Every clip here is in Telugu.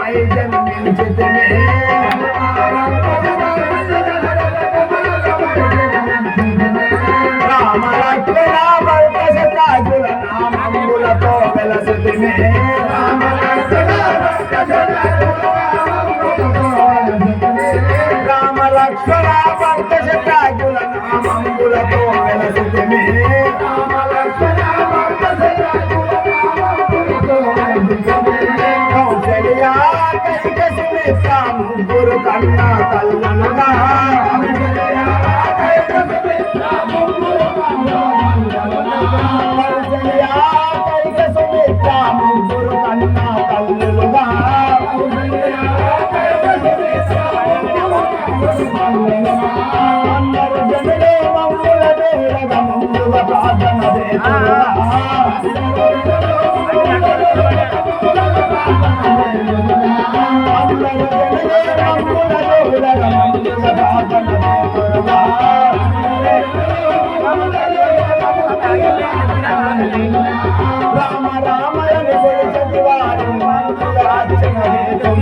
నలుగురమై జన్మించితిమి. రామ లక్ష్మణ భరత శత్రుఘ్నుల నామములతో వెలసితిమి. రామ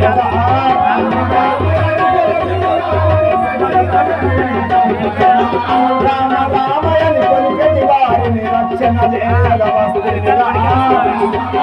రామ రామ రామయని కొలిచటి వారిని రక్షణ చేయగ వస్తుగా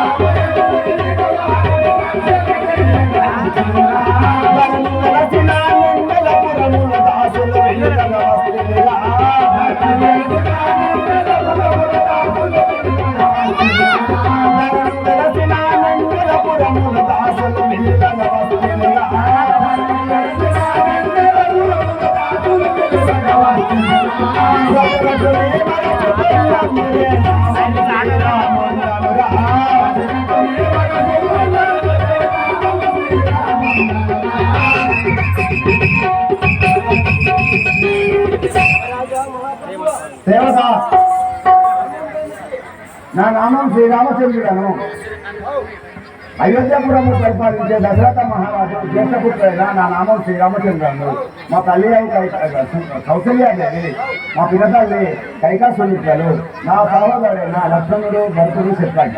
దేవత. నా నామం శ్రీరామచంద్రుడను. అయోధ్యపురము పరిపాలించే దశరథ మహారాజు జ్యేష్ఠపుత్రుడైన నా నామం శ్రీరామచంద్రుడు మా తల్లి అయి మా పిల్లతల్లి కైకా నా సహోదరుడైన లక్ష్మణుడు భరతుడు చెప్పాడు.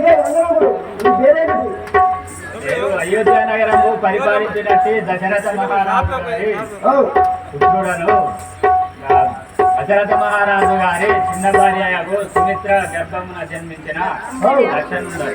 Yeah. అయోధ్య నగరము పరిపాలించినట్టు దశరథ మహారాజు గారి పుత్రుడను దశరథ మహారాజు గారి చిన్న భార్యకు సుమిత్ర గర్భమున జన్మించిన లక్షణుడు